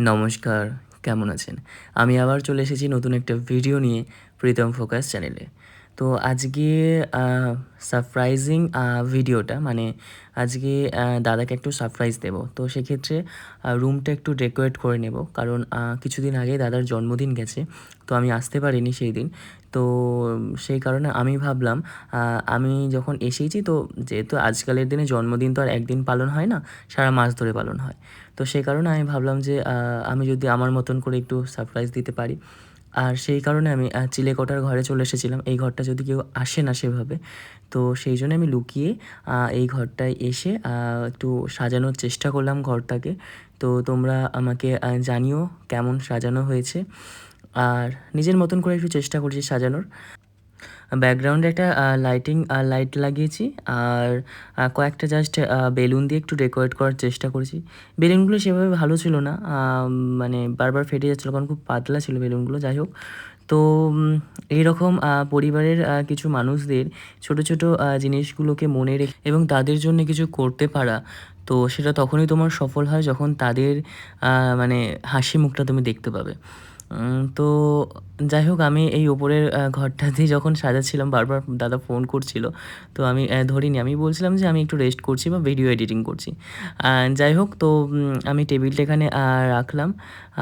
নমস্কার কেমন আছেন? আমি আবার চলে এসেছি নতুন একটা ভিডিও নিয়ে প্রীতম ফোকাস চ্যানেলে। তো আজকে সারপ্রাইজিং ভিডিওটা মানে আজকে দাদাকে একটু সারপ্রাইজ দেব। তো সেক্ষেত্রে রুমটা একটু ডেকোরেট করে নেব। কারণ কিছুদিন আগে দাদার জন্মদিন গেছে, তো আমি আসতে পারিনি সেই দিন। তো সেই কারণে আমি ভাবলাম আমি যখন এসেছি তো যেহেতু আজকালের দিনে জন্মদিন তো আর একদিন পালন হয় না, সারা মাস ধরে পালন হয়। তো সেই কারণে আমি ভাবলাম যে আমি যদি আমার মতন করে একটু সারপ্রাইজ দিতে পারি। আর সেই কারণে আমি চিলেকোটার ঘরে চলে এসেছিলাম। এই ঘরটা যদি কেউ আসে না সেভাবে, তো সেই জন্য আমি লুকিয়ে এই ঘরটায় এসে একটু সাজানোর চেষ্টা করলাম ঘরটাকে। তো তোমরা আমাকে জানিও কেমন সাজানো হয়েছে। আর নিজের মতন করে একটু চেষ্টা করছি সাজানোর। ব্যাকগ্রাউন্ডে একটা লাইটিং লাইট লাগিয়েছি আর কয়েকটা জাস্ট বেলুন দিয়ে একটু ডেকোরেট করার চেষ্টা করেছি। বেলুনগুলো সেভাবে ভালো ছিল না মানে বারবার ফেটে যাচ্ছিল কারণ খুব পাতলা ছিল বেলুনগুলো, যাই হোক। তো এইরকম পরিবারের কিছু মানুষদের ছোট ছোট জিনিসগুলোকে মনে রেখে এবং তাদের জন্য কিছু করতে পারা, তো সেটা তখনই তোমার সফল হয় যখন তাদের মানে হাসি মুখটা তুমি দেখতে পাবে। তো যাই হোক আমি এই ওপরের আহ, ঘরটাতে যখন সাজাচ্ছিলাম বারবার দাদা ফোন করছিল তো আমি ধরিনি। আমি বলছিলাম যে আমি একটু রেস্ট করছি বা ভিডিও এডিটিং করছি। যাই হোক তো আমি টেবিলটা এখানে রাখলাম।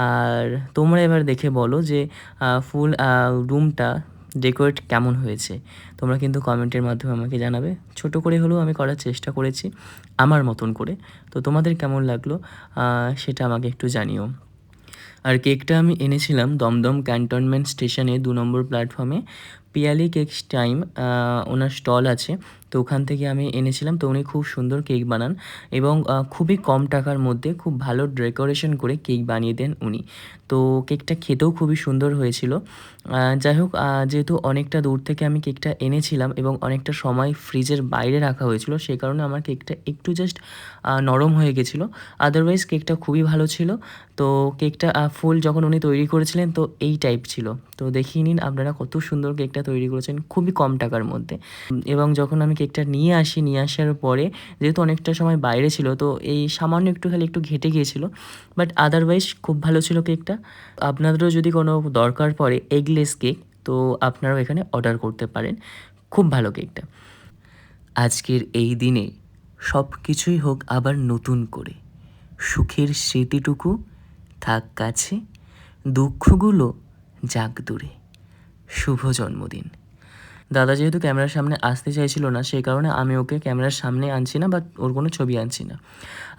আর তোমরা এবার দেখে বলো যে ফুল রুমটা ডেকোরেট কেমন হয়েছে? তোমরা কিন্তু কমেন্টের মাধ্যমে আমাকে জানাবে। ছোট করে হলেও আমি করার চেষ্টা করেছি আমার মতন করে। তো তোমাদের কেমন লাগল? সেটা আমাকে একটু জানিও। আর কেকটা আমি এনেছিলাম দমদম ক্যান্টনমেন্ট স্টেশনে দু নম্বর প্ল্যাটফর্মে। পিয়ালি কেকস টাইম ওনার স্টল আছে। তো ওখান থেকে আমি এনেছিলাম। তো উনি খুব সুন্দর কেক বানান এবং খুবই কম টাকার মধ্যে খুব ভালো ডেকোরেশন করে কেক বানিয়ে দেন উনি। তো কেকটা খেতেও খুবই সুন্দর হয়েছিল। যাই হোক যেহেতু অনেকটা দূর থেকে আমি কেকটা এনেছিলাম এবং অনেকটা সময় ফ্রিজের বাইরে রাখা হয়েছিল, সে কারণে আমার কেকটা একটু জাস্ট নরম হয়ে গেছিল। আদারওয়াইজ কেকটা খুবই ভালো ছিল। তো কেকটা ফুল যখন উনি তৈরি করেছিলেন, তো এই টাইপ ছিল। তো দেখিয়ে নিন আপনারা কত সুন্দর কেকটা তৈরি করেছেন খুবই কম টাকার মধ্যে। এবং যখন আমি কেকটা নিয়ে আসি, নিয়ে আসার পরে যেহেতু অনেকটা সময় বাইরে ছিল, তো এই সামান্য একটু খালি একটু ঘেটে গিয়েছিল। বাট আদারওয়াইজ খুব ভালো ছিল কেকটা। আপনাদেরও যদি কোনো দরকার পড়ে এগলেস কেক তো আপনারাও এখানে অর্ডার করতে পারেন। খুব ভালো কেকটা। আজকের এই দিনে সব কিছুই হোক আবার নতুন করে। সুখের স্মৃতিটুকু থাক কাছে, দুঃখগুলো যাক দূরে। শুভ জন্মদিন। দাদা যেহেতু ক্যামেরার সামনে আসতে চাইছিল না সেই কারণে আমি ওকে ক্যামেরার সামনে আনছি না, বাট ওর কোনো ছবি আনছি না।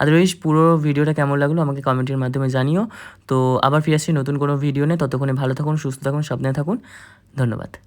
আদারওয়াইজ পুরো ভিডিওটা কেমন লাগল আমাকে কমেন্টের মাধ্যমে জানিও। তো আবার ফিরে আসছি নতুন কোনো ভিডিও নিয়ে। ততক্ষণে ভালো থাকুন, সুস্থ থাকুন, সাবধানে থাকুন। ধন্যবাদ।